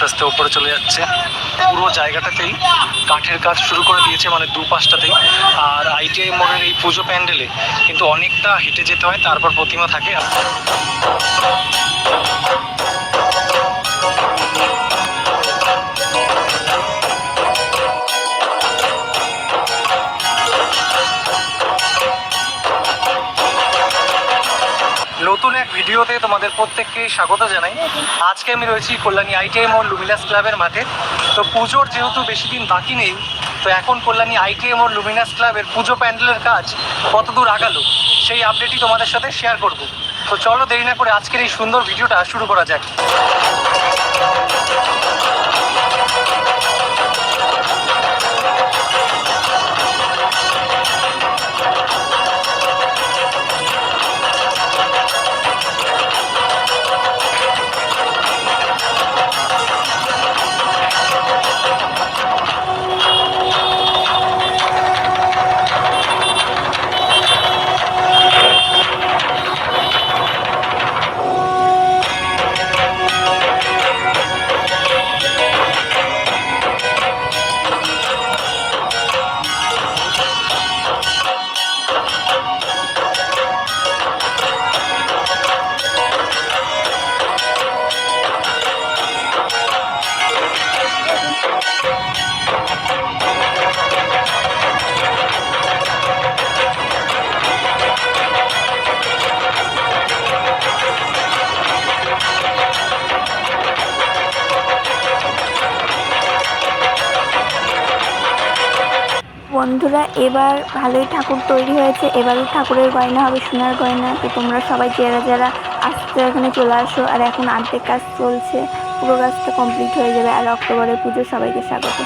আস্তে আস্তে ওপরে চলে যাচ্ছে। পুরো জায়গাটাতেই কাঠের কাজ শুরু করে দিয়েছে মানে দু পাঁচটাতেই আর আইটিআই মোড়ের এই পুজো প্যান্ডেলে কিন্তু অনেকটা হেঁটে যেতে হয়, তারপর প্রতিমা থাকে। নতুন এক ভিডিওতে তোমাদের প্রত্যেককে স্বাগত জানাই। আজকে আমি রয়েছি কল্যাণী আইটিআই মোড় লুমিনাস ক্লাবের মাঠে। তো পুজোর যেহেতু বেশি দিন বাকি নেই, তো এখন কল্যাণী আইটিআই মোড় লুমিনাস ক্লাবের পুজো প্যান্ডেলের কাজ কতদূর আগালো, সেই আপডেটই তোমাদের সাথে শেয়ার করব। তো চলো দেরি না করে আজকের এই সুন্দর ভিডিওটা শুরু করা যাক। বন্ধুরা, এবার ভালোই ঠাকুর তৈরি হয়েছে। এবারও ঠাকুরের গয়না হবে, সোনার গয়না। তো তোমরা সবাই যারা যারা আসতে এখানে চলে আসো, আর এখন আর্ধেক কাজ চলছে, পুরো কাজটা কমপ্লিট হয়ে যাবে। আর অক্টোবরের পুজো সবাইকে স্বাগত।